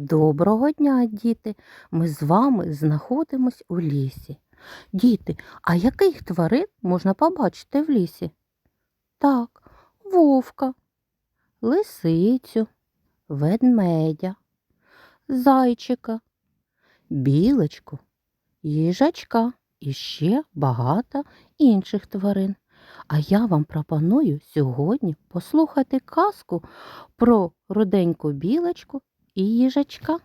Доброго дня, діти! Ми з вами знаходимось у лісі. Діти, а яких тварин можна побачити в лісі? Так, вовка, лисицю, ведмедя, зайчика, білочку, їжачка і ще багато інших тварин. А я вам пропоную сьогодні послухати казку про руденьку білочку і їжачка.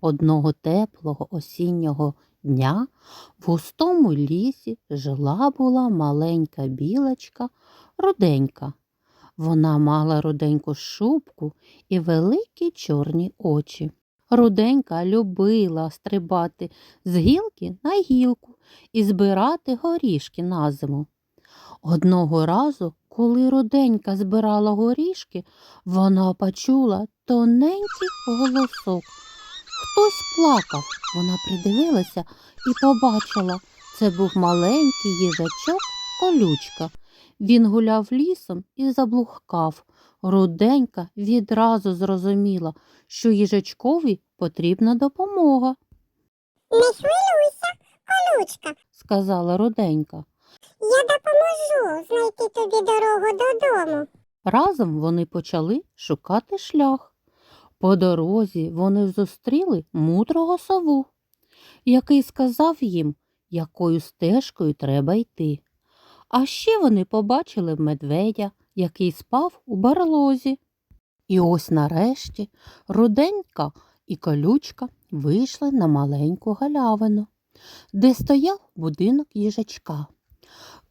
Одного теплого осіннього дня в густому лісі жила була маленька білочка руденька. Вона мала руденьку шубку і великі чорні очі. Руденька любила стрибати з гілки на гілку і збирати горішки на зиму. Одного разу, коли руденька збирала горішки, вона почула тоненький голосок. Хтось плакав. Вона придивилася і побачила, це був маленький їжачок колючка. Він гуляв лісом і заблукав. Руденька відразу зрозуміла, що їжачкові потрібна допомога, Не хвилюйся, колючка. сказала Руденька. Знайти тобі дорогу додому. Разом вони почали шукати шлях. По дорозі вони зустріли мудрого сову, який сказав їм, якою стежкою треба йти. А ще вони побачили медведя, який спав у барлозі. І ось нарешті руденька і колючка вийшли на маленьку галявину, де стояв будинок їжачка.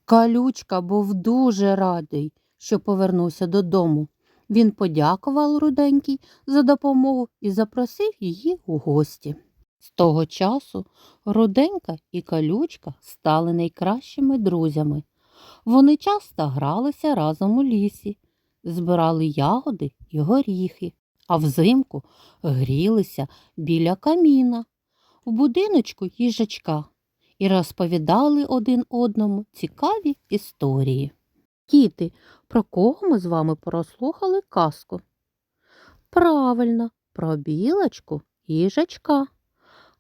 Калючка був дуже радий, що повернувся додому. Він подякував руденькій за допомогу і запросив її у гості. З того часу руденька і калючка стали найкращими друзями. Вони часто гралися разом у лісі, збирали ягоди і горіхи, а взимку грілися біля каміна в будиночку їжачка і розповідали один одному цікаві історії. Діти, про кого ми з вами прослухали казку? Правильно, про білочку і їжачка.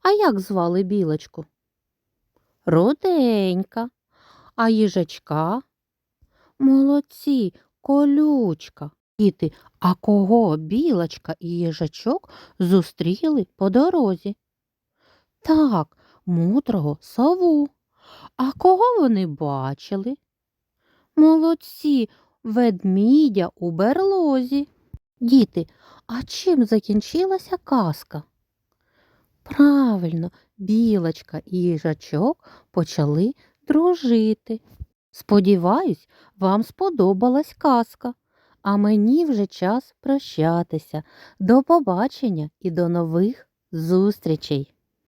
А як звали білочку? Руденька. А їжачка? Молодці, колючка. Діти, а кого білочка і їжачок зустріли по дорозі? Так, мудрого сову. А кого вони бачили? Молодці, ведмідя у берлозі. Діти, а чим закінчилася казка? Правильно, білочка і їжачок почали дружити. Сподіваюсь, вам сподобалась казка, а мені вже час прощатися. До побачення і до нових зустрічей!